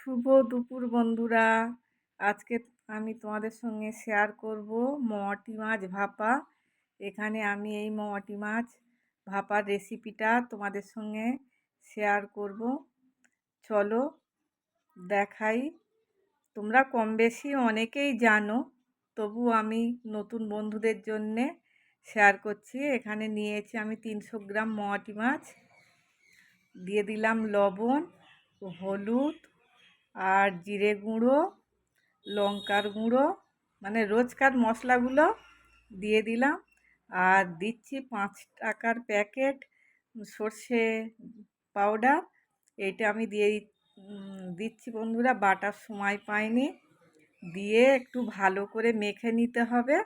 শুভ দুপুর বন্ধুরা। আজকে আমি তোমাদের সঙ্গে শেয়ার করব মোয়াটি মাছ ভাপা। এখানে আমি এই মোয়াটি মাছ ভাপার রেসিপিটা তোমাদের সঙ্গে শেয়ার করব। চলো দেখাই। তোমরা কম বেশি অনেকেই জানো, তবু আমি নতুন বন্ধুদের জন্যে শেয়ার করছি। এখানে নিয়েছি আমি তিনশো গ্রাম মোয়াটি মাছ। দিয়ে দিলাম লবণ, হলুদ আর জিরে গুঁড়ো, লঙ্কার গুঁড়ো মানে রোজকার মশলাগুলো দিয়ে দিলাম। আর দিচ্ছি পাঁচ টাকার প্যাকেট সর্ষে পাউডার। এইটা আমি দিয়ে দিচ্ছি বন্ধুরা, বাটার সময় পাইনি। দিয়ে একটু ভালো করে মেখে নিতে হবে।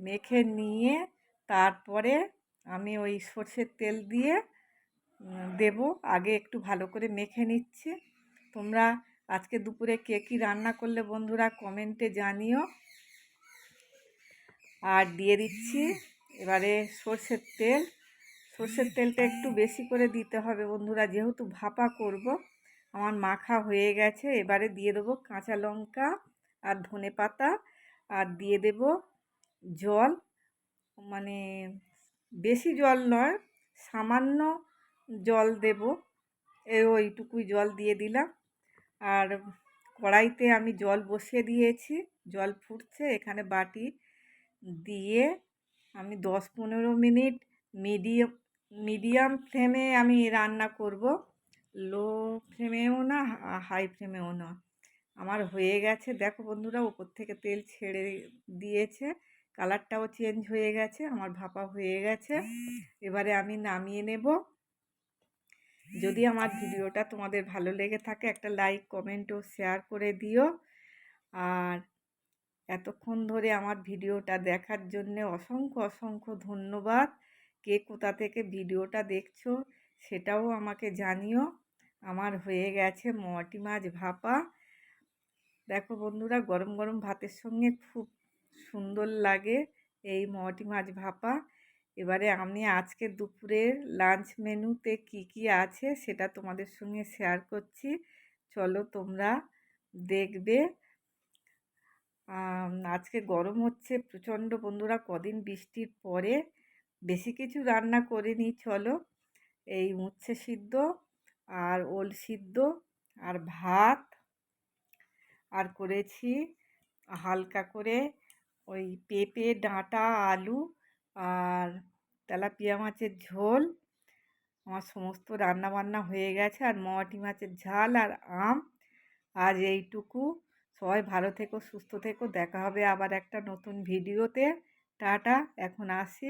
মেখে নিয়ে তারপরে আমি ওই সর্ষের তেল দিয়ে দেব। আগে একটু ভালো করে মেখে নিচ্ছি। তোমরা আজকে দুপুরে কে কী রান্না করলে বন্ধুরা কমেন্টে জানিও। আর দিয়ে দিচ্ছি এবারে সর্ষের তেল। সর্ষের তেলটা একটু বেশি করে দিতে হবে বন্ধুরা, যেহেতু ভাপা করব, আমার মাখা হয়ে গেছে। এবারে দিয়ে দেবো কাঁচা লঙ্কা আর ধনে পাতা আর দিয়ে দেব জল। মানে বেশি জল নয়, সামান্য জল দেব। ওইটুকুই জল দিয়ে দিলাম। আর কড়াইতে আমি জল বসিয়ে দিয়েছি। জল ফুটছে, এখানে বাটি দিয়ে আমি দশ পনেরো মিনিট মিডিয়াম মিডিয়াম ফ্লেমে আমি রান্না করব। লো ফ্লেমেও না, হাই ফ্লেমেও না। আমার হয়ে গেছে। দেখো বন্ধুরা, ওপর থেকে তেল ছেড়ে দিয়েছে। কালারটাও চেঞ্জ হয়ে গেছে। আমার ভাপা হয়ে গেছে। এবারে আমি নামিয়ে নেব। যদি আমার ভিডিওটা তোমাদের ভালো লেগে থাকে, একটা লাইক কমেন্ট ও শেয়ার করে দিও। আর এতক্ষণ ধরে আমার ভিডিওটা দেখার জন্য অসংখ্য অসংখ্য ধন্যবাদ। কে কোথা থেকে ভিডিওটা দেখছ সেটাও আমাকে জানিও। আমার হয়ে গেছে মটি মাছ ভাপা। দেখো বন্ধুরা, গরম গরম ভাতের সঙ্গে খুব সুন্দর লাগে এই মটি মাছ ভাপা। এবারে আমি আজকে দুপুরের লাঞ্চ মেনুতে কি কি আছে সেটা তোমাদের সঙ্গে শেয়ার করছি। চলো তোমরা দেখবে। আজকে গরম হচ্ছে প্রচণ্ড বন্ধুরা, কদিন বৃষ্টির পরে বেশি কিছু রান্না করে নিই চলো। এই উচ্ছে সিদ্ধ আর ওল সিদ্ধ আর ভাত আর করেছি হালকা করে ওই পেঁপে, ডাঁটা, আলু আর তেলাপিয়া মাছের ঝোল। আমার সমস্ত রান্না বান্না হয়ে গেছে আর মোয়াটি মাছের ঝাল আর আম। আর এইটুকু। সবাই ভালো থেকো, সুস্থ থেকো। দেখা হবে আবার একটা নতুন ভিডিওতে। টাটা, এখন আসি।